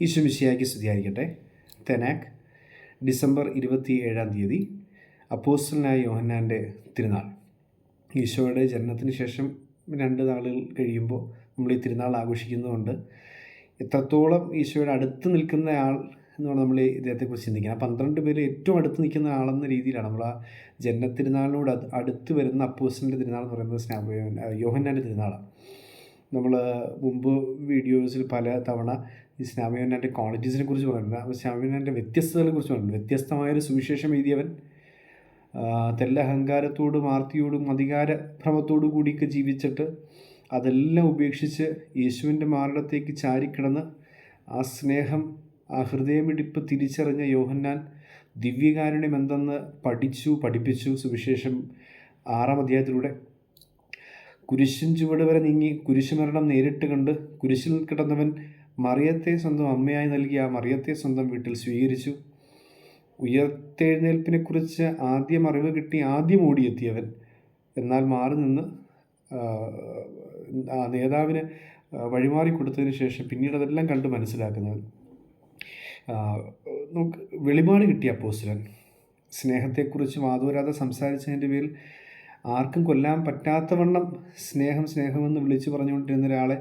ഈശ്വമിശിയാക്കി സ്തുതിയായിരിക്കട്ടെ. തെനാക്ക് ഡിസംബർ ഇരുപത്തി ഏഴാം തീയതി അപ്പോസ്റ്റലിനായ യോഹന്നാന്റെ തിരുനാൾ. ഈശോയുടെ ജനനത്തിന് ശേഷം രണ്ട് നാളുകൾ കഴിയുമ്പോൾ നമ്മൾ ഈ തിരുനാൾ ആഘോഷിക്കുന്നതുകൊണ്ട് എത്രത്തോളം ഈശോയുടെ അടുത്ത് നിൽക്കുന്ന ആൾ എന്നാണ് നമ്മൾ ഇദ്ദേഹത്തെക്കുറിച്ച് ചിന്തിക്കുന്നത് ആ പന്ത്രണ്ട് പേര് ഏറ്റവും അടുത്ത് നിൽക്കുന്ന ആളെന്ന രീതിയിലാണ് നമ്മൾ ആ ജന്മത്തിരുനാളിനോട് തിരുനാളിനോട് അടുത്ത് വരുന്ന അപ്പോസ്റ്റലിന്റെ തിരുനാൾ എന്ന് പറയുന്നത് സ്നാ യോഹന്നാന്റെ തിരുനാളാണ്. നമ്മൾ മുമ്പ് വീഡിയോസിൽ പല തവണ ഈ സ്നാമയോനാന്റെ ക്വാളിറ്റീസിനെ കുറിച്ച് പറഞ്ഞിട്ടുണ്ട് സ്നാമയോനാന്റെ വ്യത്യസ്തതകളെ കുറിച്ച് പറഞ്ഞിട്ടുണ്ട് വ്യത്യസ്തമായൊരു സുവിശേഷം എഴുതിയവൻ തെല്ല അഹങ്കാരത്തോടും ആർത്തിയോടും അധികാരഭ്രമത്തോടു കൂടിയൊക്കെ ജീവിച്ചിട്ട് അതെല്ലാം ഉപേക്ഷിച്ച് യേശുവിന്റെ മാറിടത്തേക്ക് ചാരിക്കിടന്ന് ആ സ്നേഹം ആ ഹൃദയമിടിപ്പ് തിരിച്ചറിഞ്ഞ യോഹന്നാൻ ദിവ്യകാരുണ്യം എന്തെന്ന് പഠിച്ചു പഠിപ്പിച്ചു. സുവിശേഷം ആറാം അധ്യായത്തിലൂടെ കുരിശിൻ ചുവട് വരെ നീങ്ങി കുരിശുമരണം നേരിട്ട് കണ്ട് കുരിശിൽ കിടന്നവൻ മറിയത്തെ സ്വന്തം അമ്മയായി നൽകിയ ആ മറിയത്തെ സ്വന്തം വീട്ടിൽ സ്വീകരിച്ചു. ഉയർത്തെഴുന്നേൽപ്പിനെക്കുറിച്ച് ആദ്യം അറിവ് കിട്ടി ആദ്യം ഓടിയെത്തിയവൻ. എന്നാൽ മാറി നിന്ന് ആ നേതാവിന് വഴിമാറി കൊടുത്തതിന് ശേഷം പിന്നീട് അതെല്ലാം കണ്ട് മനസ്സിലാക്കുന്നവൻ നമുക്ക് വെളിപാട് കിട്ടിയ അപ്പോസ്റ്റലൻ സ്നേഹത്തെക്കുറിച്ച് വാദോരാതെ സംസാരിച്ചതിന്റെ പേരിൽ ആർക്കും കൊല്ലാൻ പറ്റാത്തവണ്ണം സ്നേഹം സ്നേഹമെന്ന് വിളിച്ചു പറഞ്ഞുകൊണ്ടിരുന്ന ഒരാളെ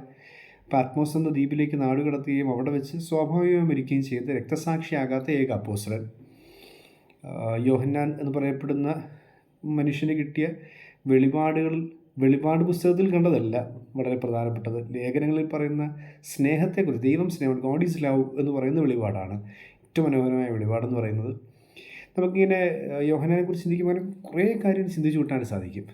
പാറ്റ്മോസ് എന്ന ദ്വീപിലേക്ക് നാടുകടത്തുകയും അവിടെ വെച്ച് സ്വാഭാവികമായി മരിക്കുകയും ചെയ്ത് രക്തസാക്ഷിയാകാത്ത ഏക അപ്പോസ്രൻ യോഹന്നാൻ എന്ന് പറയപ്പെടുന്ന മനുഷ്യന് കിട്ടിയ വെളിപാടുകൾ വെളിപാട് പുസ്തകത്തിൽ കണ്ടതല്ല വളരെ പ്രധാനപ്പെട്ടത്. ലേഖനങ്ങളിൽ പറയുന്ന സ്നേഹത്തെക്കുറിച്ച് ദൈവം സ്നേഹം ഗോഡ് ഈസ് ലവ് എന്ന് പറയുന്ന വെളിപാടാണ് ഏറ്റവും മനോഹരമായ വെളിപാടെന്ന് പറയുന്നത്. നമുക്കിങ്ങനെ യോഹനാനെ കുറിച്ച് ചിന്തിക്കുമ്പോൾ കുറേ കാര്യം ചിന്തിച്ചു കൂട്ടാൻ സാധിക്കും.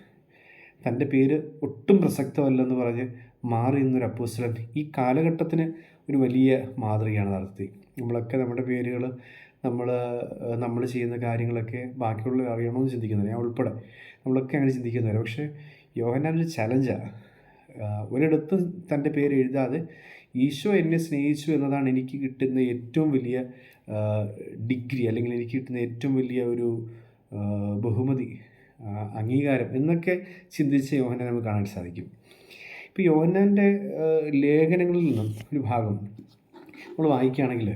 തന്റെ പേര് ഒട്ടും പ്രസക്തമല്ലെന്ന് പറഞ്ഞ് മാറി നിന്നൊരു അപ്പോസ്റ്റലൻ ഈ കാലഘട്ടത്തിന് ഒരു വലിയ മാതൃകയാണ് നടത്തി നമ്മളൊക്കെ നമ്മുടെ പേരുകൾ നമ്മൾ നമ്മൾ ചെയ്യുന്ന കാര്യങ്ങളൊക്കെ ബാക്കിയുള്ളവർ അറിയണമെന്ന് ചിന്തിക്കുന്നത് ഞാൻ ഉൾപ്പെടെ നമ്മളൊക്കെ അങ്ങനെ ചിന്തിക്കുന്നവരെ പക്ഷേ യോഹനാൻ ഒരു ചലഞ്ചാണ് ഒരിടത്തും തന്റെ പേര് എഴുതാതെ ഈശോ എന്നെ സ്നേഹിച്ചു എന്നതാണ് എനിക്ക് കിട്ടുന്ന ഏറ്റവും വലിയ ഡിഗ്രി അല്ലെങ്കിൽ എനിക്ക് കിട്ടുന്ന ഏറ്റവും വലിയ ഒരു ബഹുമതി അംഗീകാരം എന്നൊക്കെ ചിന്തിച്ച് യോഹനാൻ നമുക്ക് കാണാൻ സാധിക്കും. ഇപ്പോൾ യോഹന്നാന്റെ ലേഖനങ്ങളിൽ നിന്നും ഒരു ഭാഗം നമ്മൾ വായിക്കുകയാണെങ്കിൽ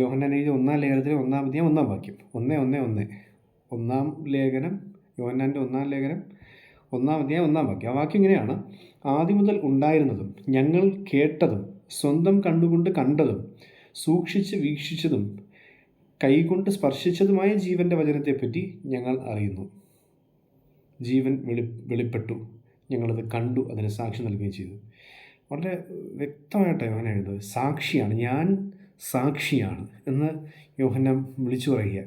യോഹന്നാൻ എഴുതിയ ഒന്നാം ലേഖനത്തിലെ ഒന്നാം അധ്യായം ഒന്നാം വാക്യം. ഒന്ന് ഒന്ന് ഒന്ന്. ഒന്നാം ലേഖനം യോഹന്നാന്റെ ഒന്നാം ലേഖനം ഒന്നാം അധ്യായം ഒന്നാം വാക്യം. ആ വാക്യം ഇങ്ങനെയാണ്. ആദ്യം മുതൽ ഉണ്ടായിരുന്നതും ഞങ്ങൾ കേട്ടതും സ്വന്തം കണ്ടുകൊണ്ട് കണ്ടതും സൂക്ഷിച്ച് വീക്ഷിച്ചതും കൈകൊണ്ട് സ്പർശിച്ചതുമായ ജീവന്റെ വചനത്തെപ്പറ്റി ഞങ്ങൾ അറിയുന്നു. ജീവൻ വെളി വെളിപ്പെട്ടു. ഞങ്ങളത് കണ്ടു അതിന് സാക്ഷി നൽകുകയും ചെയ്തു. വളരെ വ്യക്തമായിട്ട് യോഹന എഴുതുന്നത് സാക്ഷിയാണ് ഞാൻ സാക്ഷിയാണ് എന്ന് യോഹനം വിളിച്ചു പറയുക.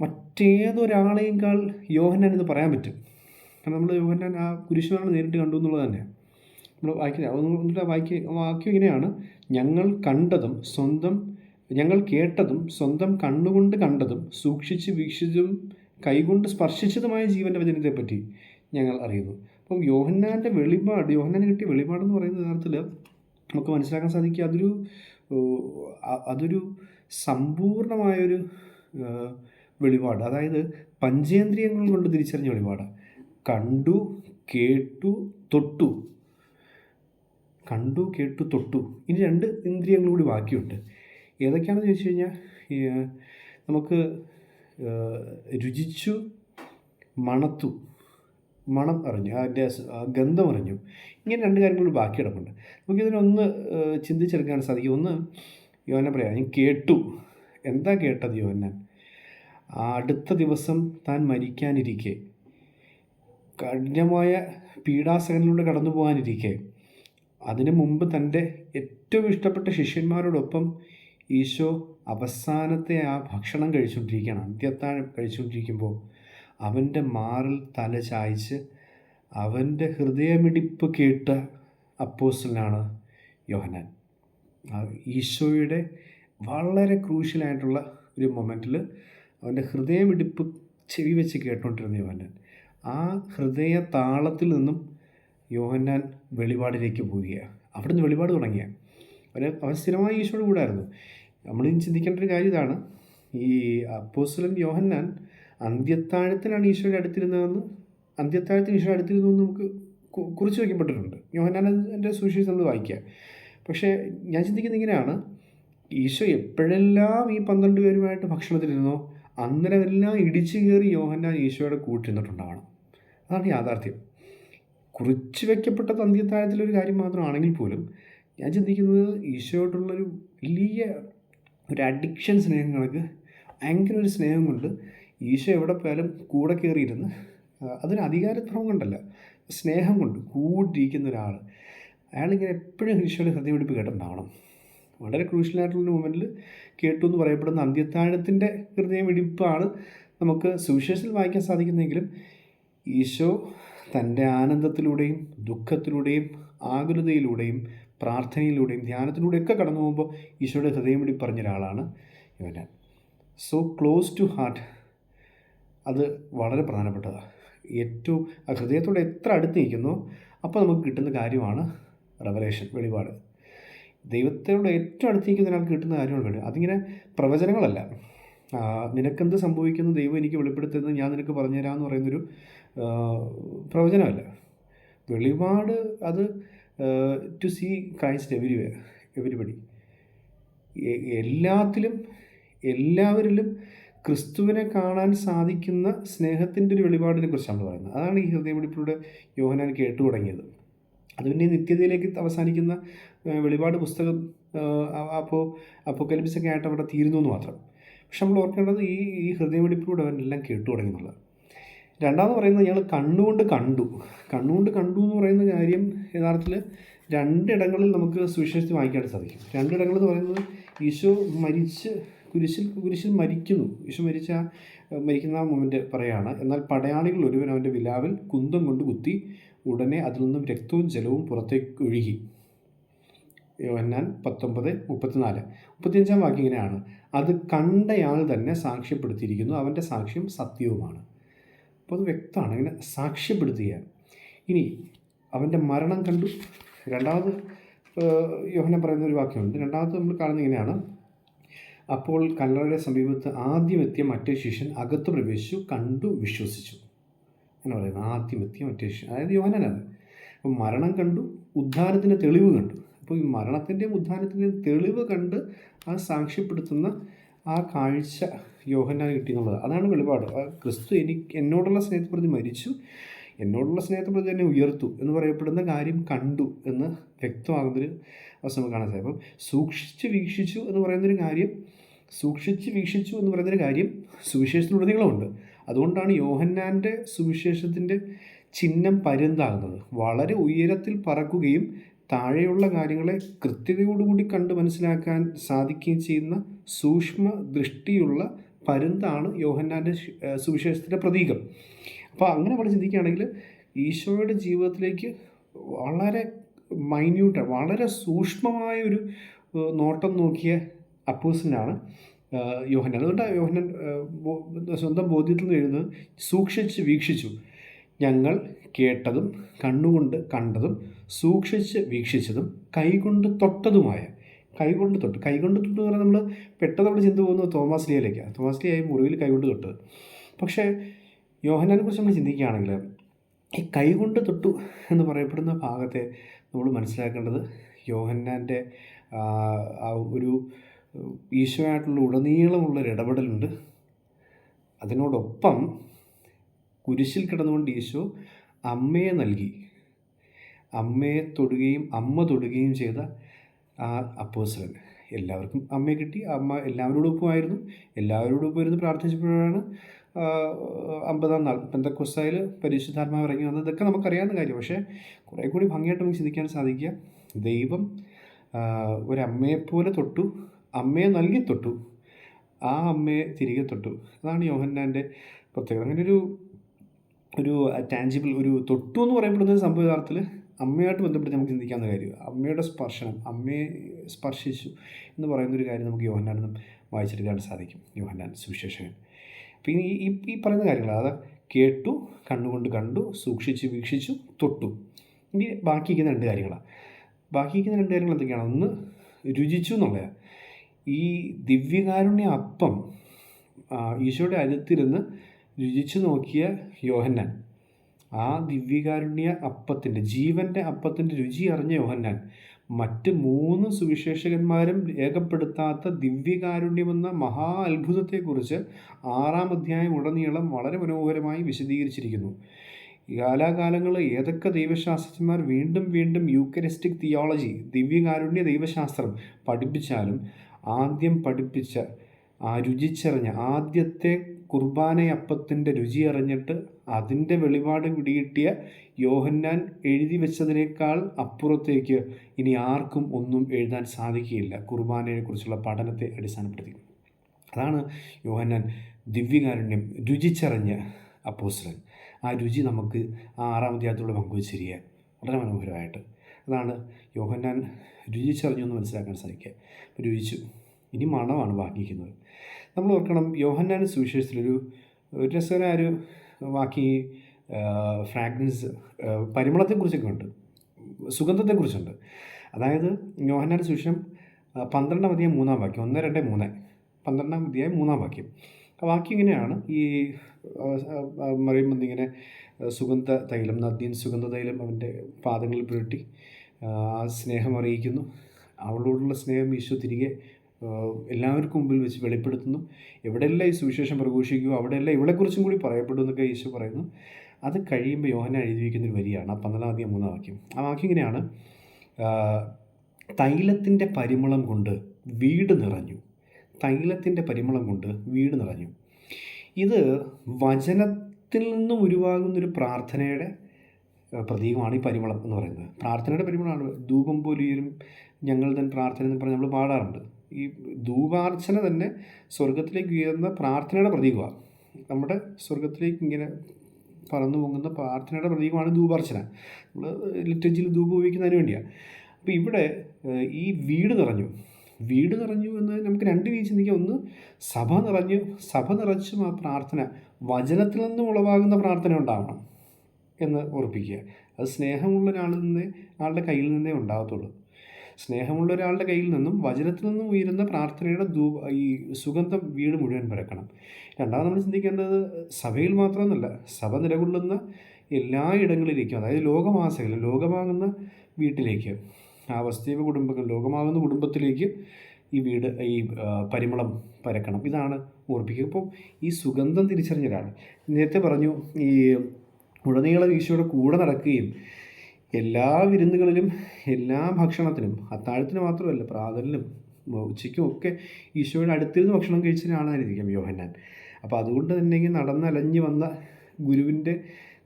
മറ്റേതൊരാളെയേക്കാൾ യോഹനാൻ ഇത് പറയാൻ പറ്റും. കാരണം നമ്മൾ യോഹനാൻ ആ കുരിശുമാണ് നേരിട്ട് കണ്ടു എന്നുള്ളത് തന്നെ. നമ്മൾ വായിക്കുന്ന എന്നിട്ട് വായിക്ക വാക്യം ഇങ്ങനെയാണ്. ഞങ്ങൾ കണ്ടതും സ്വന്തം ഞങ്ങൾ കേട്ടതും സ്വന്തം കണ്ണുകൊണ്ട് കണ്ടതും സൂക്ഷിച്ച് വീക്ഷിച്ചതും കൈകൊണ്ട് സ്പർശിച്ചതുമായ ജീവന്റെ വചനത്തെപ്പറ്റി ഞങ്ങൾ അറിയുന്നു. അപ്പം യോഹന്നാന്റെ വെളിപാട് യോഹന്നാൻ കിട്ടിയ വെളിപാടെന്ന് പറയുന്ന യഥാർത്ഥത്തിൽ നമുക്ക് മനസ്സിലാക്കാൻ സാധിക്കുക അതൊരു അതൊരു സമ്പൂർണമായൊരു വെളിപാട്. അതായത് പഞ്ചേന്ദ്രിയങ്ങൾ കൊണ്ട് തിരിച്ചറിഞ്ഞ വെളിപാടാണ് കണ്ടു കേട്ടു തൊട്ടു. കണ്ടു കേട്ടു തൊട്ടു. ഇനി രണ്ട് ഇന്ദ്രിയങ്ങൾ കൂടി ബാക്കിയുണ്ട്. ഏതൊക്കെയാണെന്ന് ചോദിച്ചു കഴിഞ്ഞാൽ നമുക്ക് രുചിച്ചു മണത്തു. മണം അറിഞ്ഞു അതിന്റെ ഗന്ധം അറിഞ്ഞു. ഇങ്ങനെ രണ്ട് കാര്യങ്ങൾ ബാക്കി കിടപ്പുണ്ട്. നമുക്കിതിനൊന്ന് ചിന്തിച്ചെടുക്കാൻ സാധിക്കും. ഒന്ന് യോന പറയാം ഞാൻ കേട്ടു. എന്താ കേട്ടത് യോഹന്നാൻ? അടുത്ത ദിവസം താൻ മരിക്കാനിരിക്കെ. കഠിനമായ പീഡാസകനിലൂടെ കടന്നു പോകാനിരിക്കെ. അതിനു മുമ്പ് തന്റെ ഏറ്റവും ഇഷ്ടപ്പെട്ട ശിഷ്യന്മാരോടൊപ്പം ഈശോ അവസാനത്തെ ആ ഭക്ഷണം കഴിച്ചുകൊണ്ടിരിക്കുകയാണ്. അന്ത്യത്താഴം കഴിച്ചുകൊണ്ടിരിക്കുമ്പോൾ അവന്റെ മാറിൽ തല ചായ്ച്ച് അവന്റെ ഹൃദയമിടിപ്പ് കേട്ട അപ്പോസ്റ്റലാണ് യോഹനാൻ ഈശോയുടെ വളരെ ക്രൂഷ്യലായിട്ടുള്ള ഒരു മൊമെന്റിൽ അവന്റെ ഹൃദയമിടിപ്പ് ചെവി വെച്ച് കേട്ടുകൊണ്ടിരുന്ന യോഹന്നാൻ. ആ ഹൃദയ താളത്തിൽ നിന്നും യോഹന്നാൻ വെളിപാടിലേക്ക് പോവുകയാണ് അവിടെ നിന്ന് വെളിപാട് തുടങ്ങിയ. അവന് അവൻ സ്ഥിരമായി ഈശോയുടെ കൂടായിരുന്നു നമ്മൾ ചിന്തിക്കേണ്ട ഒരു കാര്യം ഇതാണ്. ഈ അപ്പോസ്റ്റലൻ യോഹന്നാൻ അന്ത്യത്താഴത്തിനാണ് ഈശോയുടെ അടുത്തിരുന്നതെന്ന് അന്ത്യത്താഴത്തിന് ഈശോ അടുത്തിരുന്നു എന്ന് നമുക്ക് കുറിച്ച് വയ്ക്കപ്പെട്ടിട്ടുണ്ട് യോഹന്നാൻ എന്റെ സുവിശേഷം നമ്മൾ വായിക്കുക. പക്ഷേ ഞാൻ ചിന്തിക്കുന്നത് ഇങ്ങനെയാണ്. ഈശോ എപ്പോഴെല്ലാം ഈ പന്ത്രണ്ട് പേരുമായിട്ട് ഭക്ഷണത്തിലിരുന്നോ അന്നേരമെല്ലാം ഇടിച്ചു കയറി യോഹന്നാൻ ഈശോയുടെ കൂട്ടിരുന്നിട്ടുണ്ടാവണം അതാണ് യാഥാർത്ഥ്യം. കുറിച്ച് വയ്ക്കപ്പെട്ട അന്ത്യത്താഴത്തിലൊരു കാര്യം മാത്രമാണെങ്കിൽ പോലും ഞാൻ ചിന്തിക്കുന്നത് ഈശോയോടുള്ളൊരു വലിയ ഒരു അഡിക്ഷൻ സ്നേഹങ്ങൾക്ക് ഭയങ്കര ഒരു സ്നേഹം കൊണ്ട് ഈശോ എവിടെ പോയാലും കൂടെ കയറിയിരുന്ന് അതിന് അധികാരക്രമം കൊണ്ടല്ല സ്നേഹം കൊണ്ട് കൂടിയിരിക്കുന്ന ഒരാൾ അയാളിങ്ങനെ എപ്പോഴും ഈശോയുടെ ഹൃദയപിടിപ്പ് കേട്ടിട്ടുണ്ടാവണം. വളരെ ക്രൂഷ്യലായിട്ടുള്ള മൂമെന്റിൽ കേട്ടു എന്ന് പറയപ്പെടുന്ന അന്ത്യത്താഴത്തിന്റെ ഹൃദയമിടിപ്പാണ് നമുക്ക് സുവിശേഷത്തിൽ വായിക്കാൻ സാധിക്കുന്നെങ്കിലും ഈശോ തന്റെ ആനന്ദത്തിലൂടെയും ദുഃഖത്തിലൂടെയും ആകുലതയിലൂടെയും പ്രാർത്ഥനയിലൂടെയും ധ്യാനത്തിലൂടെയൊക്കെ കടന്നു പോകുമ്പോൾ ഈശോയുടെ ഹൃദയമിടിപ്പ് പറഞ്ഞ ഒരാളാണ് ഇവൻ സോ ക്ലോസ് ടു ഹാർട്ട് അത് വളരെ പ്രധാനപ്പെട്ടതാണ് ഏറ്റവും ഹൃദയത്തോട് എത്ര അടുത്ത് നിൽക്കുന്നു അപ്പോൾ നമുക്ക് കിട്ടുന്ന കാര്യമാണ് റെവലേഷൻ വെളിപാട്. ദൈവത്തോട് ഏറ്റവും അടുത്ത് നിൽക്കുന്ന ഒരാൾക്ക് കിട്ടുന്ന കാര്യമാണ് വേണ്ടത് അതിങ്ങനെ പ്രവചനങ്ങളല്ല. നിനക്കെന്ത് സംഭവിക്കുന്നു ദൈവം എനിക്ക് വെളിപ്പെടുത്തുന്നത് ഞാൻ നിനക്ക് പറഞ്ഞുതരാമെന്ന് പറയുന്നൊരു പ്രവചനമല്ല. വെളിപാട് അത് to see Christ every everybody എല്ലാത്തിലും എല്ലാവരിലും ക്രിസ്തുവിനെ കാണാൻ സാധിക്കുന്ന സ്നേഹത്തിന്റെ ഒരു വെളിപാടിനെ കുറിച്ചാണ് പറയുന്നത്. അതാണ് ഈ ഹൃദയമിടിപ്പിലൂടെ യോഹനാൻ കേട്ടു തുടങ്ങിയത്. അത് പിന്നെ നിത്യതയിലേക്ക് അവസാനിക്കുന്ന വെളിപാട് പുസ്തകം അപ്പോൾ അപ്പോക്കലിപ്സൊക്കെ ആയിട്ട് അവിടെ തീരുന്നു എന്ന് മാത്രം. പക്ഷെ നമ്മൾ ഓർക്കേണ്ടത് ഈ ഈ ഹൃദയമിടിപ്പിലൂടെ അവനെല്ലാം കേട്ടു തുടങ്ങുന്നുള്ളത് രണ്ടാമത് പറയുന്നത് ഞങ്ങൾ കണ്ണുകൊണ്ട് കണ്ടു. കണ്ണുകൊണ്ട് കണ്ടു എന്ന് പറയുന്ന കാര്യം യഥാർത്ഥത്തിൽ രണ്ടിടങ്ങളിൽ നമുക്ക് സുവിശേഷത്തിൽ വായിക്കാൻ സാധിക്കും. രണ്ടിടങ്ങൾ എന്ന് പറയുന്നത് ഈശോ മരിച്ച് കുരിശിൽ കുരിശിൽ മരിക്കുന്നു. ഈശോ മരിച്ച മരിക്കുന്ന മൊമെന്റ് പറയാണ്. എന്നാൽ പടയാളികൾ ഒരുവൻ അവന്റെ വിലാവിൽ കുന്തം കൊണ്ട് കുത്തി ഉടനെ അതിൽ നിന്നും രക്തവും ജലവും പുറത്തേക്ക് ഒഴുകി. യോഹന്നാൻ പത്തൊമ്പത് മുപ്പത്തിനാല്. മുപ്പത്തിയഞ്ചാം വാക്യം ഇങ്ങനെയാണ്. അത് കണ്ടയാൾ തന്നെ സാക്ഷ്യപ്പെടുത്തിയിരിക്കുന്നു. അവന്റെ സാക്ഷ്യം സത്യവുമാണ്. അപ്പോൾ അത് വ്യക്തമാണ്. ഇങ്ങനെ സാക്ഷ്യപ്പെടുത്തുക ഇനി അവന്റെ മരണം കണ്ടു. രണ്ടാമത് യോഹനം പറയുന്ന ഒരു വാക്യമുണ്ട്. രണ്ടാമത് നമ്മൾ കാണുന്നത് ഇങ്ങനെയാണ്. അപ്പോൾ കല്ലറയുടെ സമീപത്ത് ആദ്യമെത്തിയ മറ്റേ ശിഷ്യൻ അകത്ത് പ്രവേശിച്ചു കണ്ടു വിശ്വസിച്ചു. എന്ന് പറയുന്നത് ആദ്യമെത്തിയ മറ്റേ ശിഷ്യൻ. അതായത് യോഹനാണ് അപ്പോൾ മരണം കണ്ടു ഉദ്ധാരത്തിന്റെ തെളിവ് കണ്ടു. അപ്പോൾ ഈ മരണത്തിന്റെയും ഉദ്ധാരത്തിന്റെയും തെളിവ് കണ്ട് ആ സാക്ഷ്യപ്പെടുത്തുന്ന ആ കാഴ്ച യോഹനാൻ കിട്ടി എന്നുള്ളത്. അതാണ് വെളിപാട്. ക്രിസ്തു എനിക്ക് എന്നോടുള്ള സ്നേഹപ്രതി മരിച്ചു എന്നോടുള്ള സ്നേഹപ്രതി പ്രതി തന്നെ ഉയർത്തു എന്ന് പറയപ്പെടുന്ന കാര്യം കണ്ടു എന്ന് വ്യക്തമാകുന്നൊരു അവസ്ഥ നമുക്ക് കാണാൻ സാധിക്കും. അപ്പം സൂക്ഷിച്ച് വീക്ഷിച്ചു എന്ന് പറയുന്നൊരു കാര്യം സൂക്ഷിച്ച് വീക്ഷിച്ചു എന്ന് പറയുന്നൊരു കാര്യം സുവിശേഷത്തിലുടനീളമുണ്ട് അതുകൊണ്ടാണ് യോഹന്നാന്റെ സുവിശേഷത്തിന്റെ ചിഹ്നം പരുന്താകുന്നത്. വളരെ ഉയരത്തിൽ പറക്കുകയും താഴെയുള്ള കാര്യങ്ങളെ കൃത്യതയോടുകൂടി കണ്ട് മനസ്സിലാക്കാൻ സാധിക്കുകയും ചെയ്യുന്ന സൂക്ഷ്മ ദൃഷ്ടിയുള്ള പരുന്താണ് യോഹന്നാന്റെ സുവിശേഷത്തിന്റെ പ്രതീകം. അപ്പോൾ അങ്ങനെ നമ്മൾ ചിന്തിക്കുകയാണെങ്കിൽ ഈശോയുടെ ജീവിതത്തിലേക്ക് വളരെ മൈന്യൂട്ട് വളരെ സൂക്ഷ്മമായ ഒരു നോട്ടം നോക്കിയ അപ്പോസിനാണ് യോഹനൻ അതുകൊണ്ട് യോഹനൻ സ്വന്തം ബോധ്യത്തിൽ നിന്ന് എഴുതുന്നത് സൂക്ഷിച്ച് വീക്ഷിച്ചു. ഞങ്ങൾ കേട്ടതും കണ്ണുകൊണ്ട് കണ്ടതും സൂക്ഷിച്ച് വീക്ഷിച്ചതും കൈകൊണ്ട് തൊട്ടതുമായ കൈകൊണ്ട് തൊട്ട് കൈകൊണ്ട് തൊട്ട് എന്ന് പറഞ്ഞാൽ നമ്മൾ പെട്ടെന്ന് നമ്മൾ ചിന്ത പോകുന്നത് തോമസ് ലിയയിലേക്കാണ് തോമസ് ലിയായി മുറിവിൽ കൈകൊണ്ട് തൊട്ടത് പക്ഷേ യോഹനാനെ കുറിച്ച് നമ്മൾ ചിന്തിക്കുകയാണെങ്കിൽ ഈ കൈകൊണ്ട് തൊട്ടു എന്ന് പറയപ്പെടുന്ന ഭാഗത്തെ നമ്മൾ മനസ്സിലാക്കേണ്ടത് യോഹന്നാന്റെ ആ ഒരു ഈശോയായിട്ടുള്ള ഉടനീളമുള്ളൊരു ഇടപെടലുണ്ട്. അതിനോടൊപ്പം കുരിശിൽ കിടന്നുകൊണ്ട് ഈശോ അമ്മയെ നൽകി. അമ്മയെ തൊടുകയും അമ്മ തൊടുകയും ചെയ്ത ആ അപ്പോസ്തലൻ. എല്ലാവർക്കും അമ്മയെ കിട്ടി. അമ്മ എല്ലാവരോടൊപ്പമായിരുന്നു. എല്ലാവരോടൊപ്പം ഇരുന്ന് പ്രാർത്ഥിച്ചപ്പോഴാണ് അമ്പതാം നാൾ പെന്തക്കൊസ്തായിൽ പരിശുദ്ധാത്മാവ് ഇറങ്ങി വന്നത്. ഇതൊക്കെ നമുക്കറിയാവുന്ന കാര്യം. പക്ഷേ കുറേ കൂടി ഭംഗിയായിട്ട് നമുക്ക് ചിന്തിക്കാൻ സാധിക്കുക. ദൈവം ഒരമ്മയെപ്പോലെ തൊട്ടു. അമ്മയെ നൽകി തൊട്ടു. ആ അമ്മയെ തിരികെ തൊട്ടു. അതാണ് യോഹന്നാന്റെ പ്രത്യേകത. അങ്ങനെ ഒരു ഒരു ടാഞ്ചിബിൾ ഒരു തൊട്ടു എന്ന് പറയപ്പെടുന്ന ഒരു സംഭവ യഥാർത്ഥത്തിൽ അമ്മയായിട്ട് ബന്ധപ്പെട്ട് നമുക്ക് ചിന്തിക്കാവുന്ന കാര്യം. അമ്മയുടെ സ്പർശനം അമ്മയെ സ്പർശിച്ചു എന്ന് പറയുന്ന ഒരു കാര്യം നമുക്ക് യോഹന്നാൻ നിന്നും വായിച്ചെടുക്കാൻ സാധിക്കും. യോഹന്നാൻ സുവിശേഷകൻ. അപ്പോൾ ഈ ഈ ഈ പറയുന്ന കാര്യങ്ങൾ അതായത് കേട്ടു കണ്ണുകൊണ്ട് കണ്ടു സൂക്ഷിച്ചു വീക്ഷിച്ചു തൊട്ടു. ഇനി ബാക്കിയിരിക്കുന്ന രണ്ട് കാര്യങ്ങളാണ് ബാക്കിയിരിക്കുന്ന രണ്ട് കാര്യങ്ങൾ എന്തൊക്കെയാണ്? ഒന്ന് രുചിച്ചു എന്നുള്ളതാണ്. ഈ ദിവ്യകാരുണ്യ അപ്പം ഈശോയുടെ അടുത്തിരുന്ന് രുചിച്ചു നോക്കിയ യോഹന്നാൻ. ആ ദിവ്യകാരുണ്യ അപ്പത്തിന്റെ ജീവന്റെ അപ്പത്തിന്റെ രുചി അറിഞ്ഞ യോഹന്നാൻ മറ്റ് മൂന്ന് സുവിശേഷകന്മാരും രേഖപ്പെടുത്താത്ത ദിവ്യകാരുണ്യമെന്ന മഹാ അത്ഭുതത്തെക്കുറിച്ച് ആറാം അധ്യായം ഉടനീളം വളരെ മനോഹരമായി വിശദീകരിച്ചിരിക്കുന്നു. കാലാകാലങ്ങൾ ഏതൊക്കെ ദൈവശാസ്ത്രജ്ഞന്മാർ വീണ്ടും വീണ്ടും യൂക്കറിസ്റ്റിക് തിയോളജി ദിവ്യകാരുണ്യ ദൈവശാസ്ത്രം പഠിപ്പിച്ചാലും ആദ്യം പഠിപ്പിച്ച ആ രുചിച്ചറിഞ്ഞ ആദ്യത്തെ കുർബാനയപ്പത്തിന്റെ രുചി അറിഞ്ഞിട്ട് അതിന്റെ വെളിപാട് പിടികിട്ടിയ യോഹന്നാൻ എഴുതി വെച്ചതിനേക്കാൾ അപ്പുറത്തേക്ക് ഇനി ആർക്കും ഒന്നും എഴുതാൻ സാധിക്കുകയില്ല. കുർബാനയെക്കുറിച്ചുള്ള പഠനത്തെ അടിസ്ഥാനപ്പെടുത്തി. അതാണ് യോഹന്നാൻ ദിവ്യകാരുണ്യം രുചിച്ചറിഞ്ഞ അപ്പോസ്റ്റലൻ ആ രുചി നമുക്ക് ആ ആറാം അധ്യായത്തോടെ പങ്കുവച്ചിരിക്കുക വളരെ മനോഹരമായിട്ട് അതാണ്. യോഹന്നാൻ രുചിച്ചറിഞ്ഞു എന്ന് മനസ്സിലാക്കാൻ സാധിക്കുക. രുചിച്ചു. ഇനി മണമാണ് ബാക്കിയിരിക്കുന്നത് നമ്മൾ ഓർക്കണം യോഹന്നാൻ സുവിശേഷത്തിലൊരു ഒരു രസകരമായ ഒരു ബാക്കി ഫ്രാഗ്രൻസ് പരിമളത്തെക്കുറിച്ചൊക്കെ ഉണ്ട് സുഗന്ധത്തെക്കുറിച്ചുണ്ട്. അതായത് യോഹന്നാൻ സുവിശേഷം പന്ത്രണ്ടാം അധ്യായം മൂന്നാം വാക്യം. ഒന്ന് രണ്ട് മൂന്ന്. പന്ത്രണ്ടാം അധ്യായം മൂന്നാം വാക്യം. വാക്യം ഇങ്ങനെയാണ്. ഈ മറിയുമ്പോൾ ഇങ്ങനെ സുഗന്ധ തൈലം നദ്യൻ സുഗന്ധ തൈലം അവന്റെ പാദങ്ങളിൽ പുരട്ടി ആ സ്നേഹം അറിയിക്കുന്നു. അവളോടുള്ള സ്നേഹം ഈശോ തിരികെ എല്ലാവർക്കും മുമ്പിൽ വെച്ച് വെളിപ്പെടുത്തുന്നു. എവിടെയെല്ലാം ഈ സുവിശേഷം പ്രഘോഷിക്കുമോ അവിടെയെല്ലാം ഇവളെക്കുറിച്ചും കൂടി പറയപ്പെടും എന്നൊക്കെ ഈശോ പറയുന്നു. അത് കഴിയുമ്പോൾ യോഹന എഴുതി വരിയാണ് ആ പന്ത്രണ്ടാം തീയതി മൂന്നാം വാക്യം. ആ വാക്യം ഇങ്ങനെയാണ്. തൈലത്തിന്റെ പരിമളം കൊണ്ട് വീട് നിറഞ്ഞു. തൈലത്തിന്റെ പരിമളം കൊണ്ട് വീട് നിറഞ്ഞു. ഇത് വചനത്തിൽ നിന്നും ഉരുവാകുന്നൊരു പ്രാർത്ഥനയുടെ പ്രതീകമാണ് ഈ പരിമളം എന്ന് പറയുന്നത്. പ്രാർത്ഥനയുടെ പരിമളമാണ് ധൂപം പോലും ഞങ്ങൾ തൻ പ്രാർത്ഥന എന്ന് പറഞ്ഞ് നമ്മൾ പാടാറുണ്ട്. ഈ ധൂപാർച്ചന തന്നെ സ്വർഗത്തിലേക്ക് ഉയർന്ന പ്രാർത്ഥനയുടെ പ്രതീകമാണ്. നമ്മുടെ സ്വർഗത്തിലേക്ക് ഇങ്ങനെ പറന്നു പോകുന്ന പ്രാർത്ഥനയുടെ പ്രതീകമാണ് ധൂപാർച്ചന. നമ്മൾ ലിറ്റജിയിൽ ധൂപം ഉപയോഗിക്കുന്നതിന് വേണ്ടിയാണ്. അപ്പോൾ ഇവിടെ ഈ വീട് നിറഞ്ഞു. വീട് നിറഞ്ഞു എന്ന് നമുക്ക് രണ്ട് രീതി ചിന്തിക്കാം. ഒന്ന് സഭ നിറഞ്ഞു. സഭ നിറച്ചും ആ പ്രാർത്ഥന വചനത്തിൽ നിന്നും ഉളവാകുന്ന പ്രാർത്ഥന ഉണ്ടാവണം. എന്ന് ഉറപ്പിക്കുക. അത് സ്നേഹമുള്ള ഒരാളിൽ നിന്നേ ആളുടെ കയ്യിൽ നിന്നേ ഉണ്ടാകത്തുള്ളൂ. സ്നേഹമുള്ള ഒരാളുടെ കയ്യിൽ നിന്നും വചനത്തിൽ നിന്നും ഉയരുന്ന പ്രാർത്ഥനയുടെ ദൂ ഈ സുഗന്ധം വീട് മുഴുവൻ പരക്കണം. രണ്ടാമത് നമ്മൾ ചിന്തിക്കേണ്ടത് സഭയിൽ മാത്രമെന്നല്ല സഭ നിലകൊള്ളുന്ന എല്ലാ ഇടങ്ങളിലേക്കും അതായത് ലോകമാസകൾ ലോകമാകുന്ന വീട്ടിലേക്ക് ആ വസ്തീവ കുടുംബങ്ങൾ ലോകമാകുന്ന കുടുംബത്തിലേക്ക് ഈ വീട് ഈ പരിമളം പരക്കണം. ഇതാണ് ഓർപ്പിക്കുക. ഇപ്പോൾ ഈ സുഗന്ധം തിരിച്ചറിഞ്ഞ ഒരാൾ നേരത്തെ പറഞ്ഞു ഈ ഉടനീളം ഈശോയുടെ കൂടെ നടക്കുകയും എല്ലാ വിരുന്നുകളിലും എല്ലാ ഭക്ഷണത്തിനും അത്താഴത്തിന് മാത്രമല്ല പ്രാതലിനും ഉച്ചയ്ക്കും ഒക്കെ ഈശോയുടെ അടുത്തിരുന്ന് ഭക്ഷണം കഴിച്ചതിനാണെന്നിരിക്കാം യോഹന്നാൻ. അപ്പോൾ അതുകൊണ്ട് തന്നെ നടന്നലഞ്ഞ് വന്ന ഗുരുവിന്റെ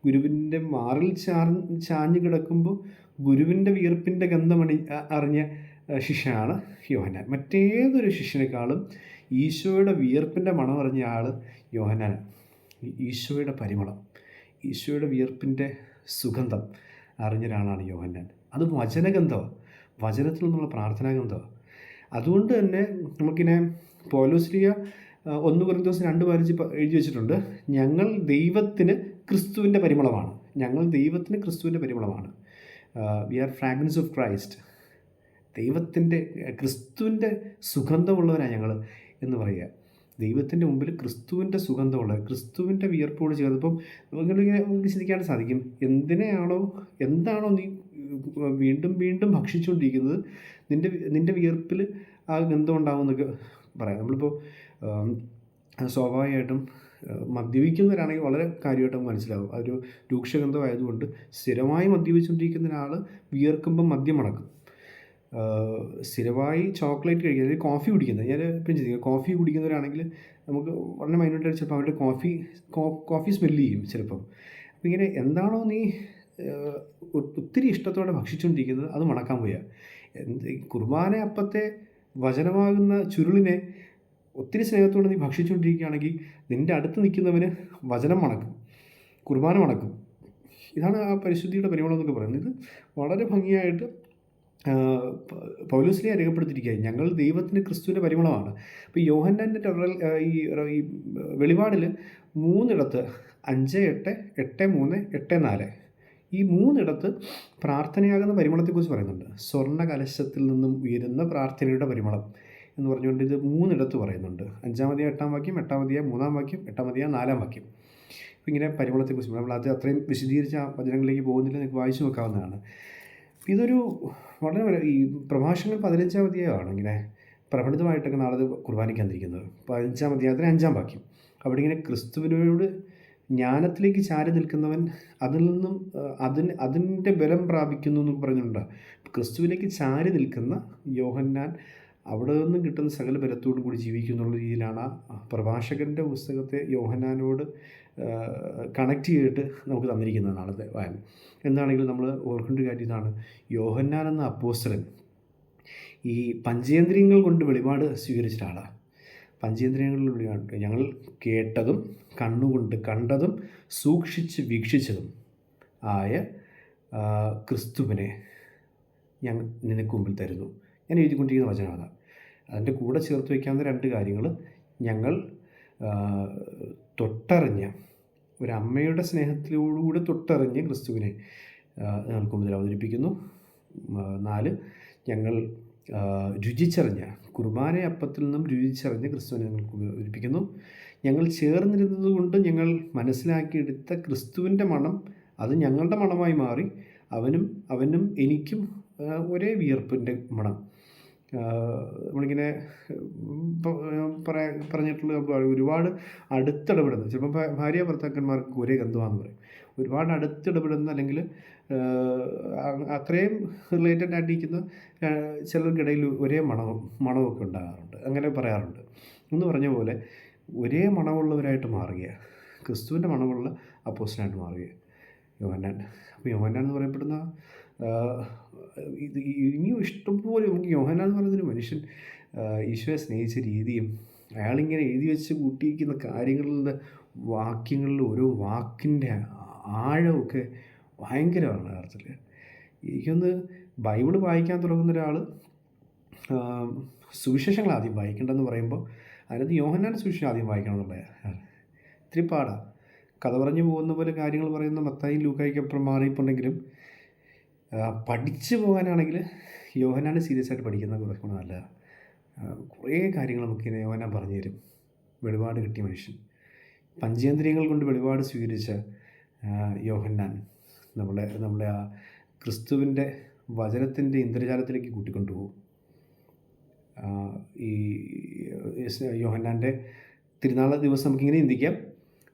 ഗുരുവിന്റെ മാറിൽ ചാർ ചാഞ്ഞ് കിടക്കുമ്പോൾ ഗുരുവിന്റെ വിയർപ്പിന്റെ ഗന്ധമണി അറിഞ്ഞ ശിഷ്യനാണ് യോഹന്നാൻ. മറ്റേതൊരു ശിഷ്യനേക്കാളും ഈശോയുടെ വിയർപ്പിന്റെ മണം അറിഞ്ഞ ആൾ യോഹന്നാൻ ഈശോയുടെ പരിമളം. ഈശോയുടെ വിയർപ്പിന്റെ സുഗന്ധം അറിഞ്ഞ ഒരാളാണ് യോഹന്നാൻ. അത് വചനഗന്ധമാണ് വചനത്തിൽ നിന്നുള്ള പ്രാർത്ഥനാഗന്ധമാണ് അതുകൊണ്ട് തന്നെ നമുക്കിനെ പോലോസ്ലിയ ഒന്ന് കുറഞ്ഞ ദിവസം രണ്ട് പതിനഞ്ച് എഴുതി വെച്ചിട്ടുണ്ട്. ഞങ്ങൾ ദൈവത്തിന് ക്രിസ്തുവിന്റെ പരിമളമാണ്. ഞങ്ങൾ ദൈവത്തിന് ക്രിസ്തുവിന്റെ പരിമളമാണ്. We are fragrance of Christ. ദൈവത്തിന്റെ ക്രിസ്തുവിന്റെ സുഗന്ധമുള്ളവരാണ് ഞങ്ങൾ എന്ന് പറയുക. ദൈവത്തിന്റെ മുമ്പിൽ ക്രിസ്തുവിന്റെ സുഗന്ധമുള്ള ക്രിസ്തുവിന്റെ വിയർപ്പോട് ചേർന്നപ്പം നിങ്ങളിങ്ങനെ നമുക്ക് ചിന്തിക്കാൻ സാധിക്കും എന്തിനെയാണോ എന്താണോ നീ വീണ്ടും വീണ്ടും ഭക്ഷിച്ചുകൊണ്ടിരിക്കുന്നത് നിന്റെ നിന്റെ വിയർപ്പിൽ ആ ഗന്ധം ഉണ്ടാകുമെന്നൊക്കെ പറയാം. നമ്മളിപ്പോൾ സ്വാഭാവികമായിട്ടും മദ്യപിക്കുന്നവരാണെങ്കിൽ വളരെ കാര്യമായിട്ട് മനസ്സിലാവും. അതൊരു രൂക്ഷഗന്ധമായതുകൊണ്ട് സ്ഥിരമായി മദ്യപിച്ചുകൊണ്ടിരിക്കുന്ന ഒരാൾ വിയർക്കുമ്പം മദ്യം മണക്കും സ്ഥിരമായി ചോക്ലേറ്റ് കഴിക്കുന്നത് കോഫി കുടിക്കുന്നത്. ഞാൻ ഇപ്പം ചിന്തിക്കുക കോഫി കുടിക്കുന്നവരാണെങ്കിൽ നമുക്ക് വളരെ മൈൻഡായിട്ട് ചിലപ്പോൾ അവരുടെ കോഫി കോഫി സ്മെല്ല് ചെയ്യും ചിലപ്പം. അപ്പം ഇങ്ങനെ എന്താണോ നീ ഒത്തിരി ഇഷ്ടത്തോടെ ഭക്ഷിച്ചുകൊണ്ടിരിക്കുന്നത് അത് മണക്കാൻ പോയാ. കുർബാന അപ്പത്തെ വചനമാകുന്ന ചുരുളിനെ ഒത്തിരി സ്നേഹത്തോടെ നീ ഭക്ഷിച്ചുകൊണ്ടിരിക്കുകയാണെങ്കിൽ നിന്റെ അടുത്ത് നിൽക്കുന്നവന് വചനം മണക്കും കുർബാന മണക്കും. ഇതാണ് ആ പരിശുദ്ധിയുടെ പരിമളം എന്നൊക്കെ പറയുന്നത്. ഇത് വളരെ ഭംഗിയായിട്ട് പൗലോസിനെ രേഖപ്പെടുത്തിയിരിക്കുക ഞങ്ങൾ ദൈവത്തിന് ക്രിസ്തുവിന്റെ പരിമളമാണ്. അപ്പോൾ യോഹന്നാന്റെ ഈ ഈ വെളിപാടിൽ മൂന്നിടത്ത് അഞ്ച് എട്ട് എട്ട് മൂന്ന് എട്ട് നാല്. ഈ മൂന്നിടത്ത് പ്രാർത്ഥനയാകുന്ന പരിമളത്തെക്കുറിച്ച് പറയുന്നുണ്ട്. സ്വർണ കലശത്തിൽ നിന്നും ഉയരുന്ന പ്രാർത്ഥനയുടെ പരിമളം എന്ന് പറഞ്ഞുകൊണ്ട് ഇത് മൂന്നിടത്ത് പറയുന്നുണ്ട്. അഞ്ചാമതിയ എട്ടാം വാക്യം എട്ടാമതിയ മൂന്നാം വാക്യം എട്ടാമതിയ നാലാം വാക്യം. ഇങ്ങനെ പരിമളത്തെക്കുറിച്ച് നമ്മൾ അത് അത്രയും വിശദീകരിച്ച വചനങ്ങളിലേക്ക് പോകുന്നില്ല നിങ്ങൾക്ക് വായിച്ചു നോക്കാവുന്നതാണ്. ഇതൊരു വളരെ ഈ പ്രഭാഷണങ്ങൾ പതിനഞ്ചാം അധ്യായമാണ് ഇങ്ങനെ പ്രകടിതമായിട്ടൊക്കെ നാളെ കുർബാനയ്ക്ക് വന്നിരിക്കുന്നത് പതിനഞ്ചാം അധ്യായത്തിന് അഞ്ചാം വാക്യം. അവിടെ ഇങ്ങനെ ക്രിസ്തുവിനോട് ജ്ഞാനത്തിലേക്ക് ചാരി നിൽക്കുന്നവൻ അതിൽ നിന്നും അതിന് അതിന്റെ ബലം പ്രാപിക്കുന്നു എന്ന് പറഞ്ഞിട്ടുണ്ട്. ക്രിസ്തുവിലേക്ക് ചാരി നിൽക്കുന്ന യോഹന്നാൻ അവിടെ നിന്നും കിട്ടുന്ന സകല ബലത്തോടും കൂടി ജീവിക്കുന്നുള്ള രീതിയിലാണ് പ്രഭാഷകന്റെ പുസ്തകത്തെ യോഹന്നാനോട് കണക്ട് ചെയ്തിട്ട് നമുക്ക് തന്നിരിക്കുന്നത് നാളത്തെ വായന. എന്താണെങ്കിലും നമ്മൾ ഓർക്കേണ്ട കാര്യം ഇതാണ്. യോഹന്നാൻ എന്ന അപ്പോസ്റ്റലൻ ഈ പഞ്ചേന്ദ്രിയങ്ങൾ കൊണ്ട് വെളിപാട് സ്വീകരിച്ച ആളാണ് പഞ്ചേന്ദ്രിയങ്ങളിൽ വെളിപാട്. ഞങ്ങൾ കേട്ടതും കണ്ണുകൊണ്ട് കണ്ടതും സൂക്ഷിച്ച് വീക്ഷിച്ചതും ആയ ക്രിസ്തുവിനെ ഞങ്ങൾ നിനക്ക് മുമ്പിൽ തരുന്നു. ഞാൻ എഴുതിക്കൊണ്ടിരിക്കുന്ന വചനം അതാണ് അതിന്റെ കൂടെ ചേർത്ത് വയ്ക്കാവുന്ന രണ്ട് കാര്യങ്ങൾ ഞങ്ങൾ തൊട്ടറിഞ്ഞ ഒരമ്മയുടെ സ്നേഹത്തിലൂടെ തൊട്ടറിഞ്ഞ് ക്രിസ്തുവിനെ ഞങ്ങൾക്ക് മുതൽ അവതരിപ്പിക്കുന്നു. നാല് ഞങ്ങൾ രുചിച്ചറിഞ്ഞ കുർബാന അപ്പത്തിൽ നിന്നും രുചിച്ചറിഞ്ഞ് ക്രിസ്തുവിനെ ഞങ്ങൾക്ക് അവതരിപ്പിക്കുന്നു ഞങ്ങൾ ചേർന്നിരുന്നത് കൊണ്ട് ഞങ്ങൾ മനസ്സിലാക്കിയെടുത്ത ക്രിസ്തുവിന്റെ മണം അത് ഞങ്ങളുടെ മണമായി മാറി. അവനും അവനും എനിക്കും ഒരേ വിയർപ്പിന്റെ മണം. നമ്മളിങ്ങനെ പറയാ പറഞ്ഞിട്ടുള്ള ഒരുപാട് അടുത്തിടപെടുന്ന ചിലപ്പോൾ ഭാര്യ ഭർത്താക്കന്മാർക്ക് ഒരേ ഗന്ധമാണെന്ന് പറയും. ഒരുപാട് അടുത്തിടപെടുന്ന അല്ലെങ്കിൽ അത്രയും റിലേറ്റഡ് ആയിട്ടിരിക്കുന്ന ചിലർക്കിടയിൽ ഒരേ മണവും മണമൊക്കെ ഉണ്ടാകാറുണ്ട്. അങ്ങനെ പറയാറുണ്ട്. എന്ന് പറഞ്ഞ പോലെ ഒരേ മണമുള്ളവരായിട്ട് മാറുക ക്രിസ്തുവിന്റെ മണമുള്ള അപ്പോസ്റ്റനായിട്ട് മാറുക യോഹന്നാൻ. അപ്പോൾ യോഹന്നാൻ എന്ന് പറയപ്പെടുന്ന ഇത് ഇനിയും ഇഷ്ടംപോലെ നമുക്ക് യോഹന്നാൻ എന്ന് പറയുന്നൊരു മനുഷ്യൻ ഈശോയെ സ്നേഹിച്ച രീതിയും അയാളിങ്ങനെ എഴുതി വെച്ച് കൂട്ടിയിരിക്കുന്ന കാര്യങ്ങളുടെ വാക്യങ്ങളിൽ ഓരോ വാക്കിന്റെ ആഴമൊക്കെ ഭയങ്കരമാണ് യഥാർത്ഥത്തിൽ. എനിക്കൊന്ന് ബൈബിൾ വായിക്കാൻ തുടങ്ങുന്ന ഒരാൾ സുവിശേഷങ്ങൾ ആദ്യം വായിക്കേണ്ടതെന്ന് പറയുമ്പോൾ അതിനകത്ത് യോഹന്നാൻ സുവിശേഷം ആദ്യം വായിക്കണം എന്നുള്ളത് ഇത്തിരി പാടാ. കഥ പറഞ്ഞു പോകുന്ന പോലെ കാര്യങ്ങൾ പറയുന്ന മത്തായി ലൂക്കായിക്കപ്പുറം മാറിയിട്ടുണ്ടെങ്കിലും പഠിച്ചു പോകാനാണെങ്കിൽ യോഹനാണ് സീരിയസ് ആയിട്ട് പഠിക്കുന്നത് കുറച്ചുകൂടെ നല്ലതാണ് കുറേ കാര്യങ്ങൾ നമുക്ക് യോഹനാൻ പറഞ്ഞു തരും. വെളിപാട് കിട്ടിയ മനുഷ്യൻ. പഞ്ചേന്ദ്രിയങ്ങൾ കൊണ്ട് വെളിപാട് സ്വീകരിച്ച യോഹന്നാൻ നമ്മളെ നമ്മുടെ ആ ക്രിസ്തുവിന്റെ വചനത്തിന്റെ ഇന്ദ്രജാലത്തിലേക്ക് കൂട്ടിക്കൊണ്ടുപോകും ഈ യോഹന്നാന്റെ തിരുനാളെ ദിവസം നമുക്കിങ്ങനെ ചിന്തിക്കാം.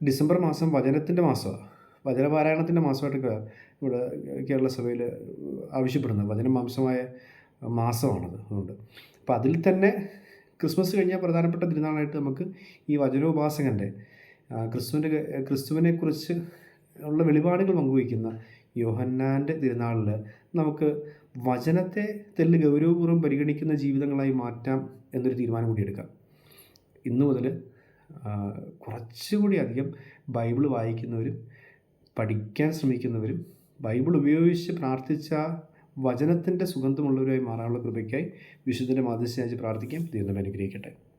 ഡിസംബർ മാസം വചനത്തിന്റെ മാസമാണ് വചനപാരായണത്തിന്റെ മാസമായിട്ട് ഇവിടെ കേരള സഭയിൽ ആവശ്യപ്പെടുന്നത്. വചനമാംസമായ മാസമാണത് അതുകൊണ്ട്. അപ്പോൾ അതിൽ തന്നെ ക്രിസ്മസ് കഴിഞ്ഞാൽ പ്രധാനപ്പെട്ട തിരുനാളായിട്ട് നമുക്ക് ഈ വചനോപാസകന്റെ ക്രിസ്തുവിന്റെ ക്രിസ്തുവിനെക്കുറിച്ച് ഉള്ള വെളിപാടുകൾ പങ്കുവയ്ക്കുന്ന യോഹന്നാന്റെ തിരുനാളിൽ നമുക്ക് വചനത്തെ തെല്ല് ഗൗരവപൂർവം പരിഗണിക്കുന്ന ജീവിതങ്ങളായി മാറ്റാം എന്നൊരു തീരുമാനം കൂടി എടുക്കാം. ഇന്നു മുതൽ കുറച്ചുകൂടി അധികം ബൈബിൾ വായിക്കുന്നവരും പഠിക്കാൻ ശ്രമിക്കുന്നവരും ബൈബിൾ ഉപയോഗിച്ച് പ്രാർത്ഥിച്ച വചനത്തിന്റെ സുഗന്ധമുള്ളവരായി മാറാനുള്ള കൃപയ്ക്കായി വിശുദ്ധന്റെ മാതൃശ്യാജി പ്രാർത്ഥിക്കാം. ദൈവം അനുഗ്രഹിക്കട്ടെ.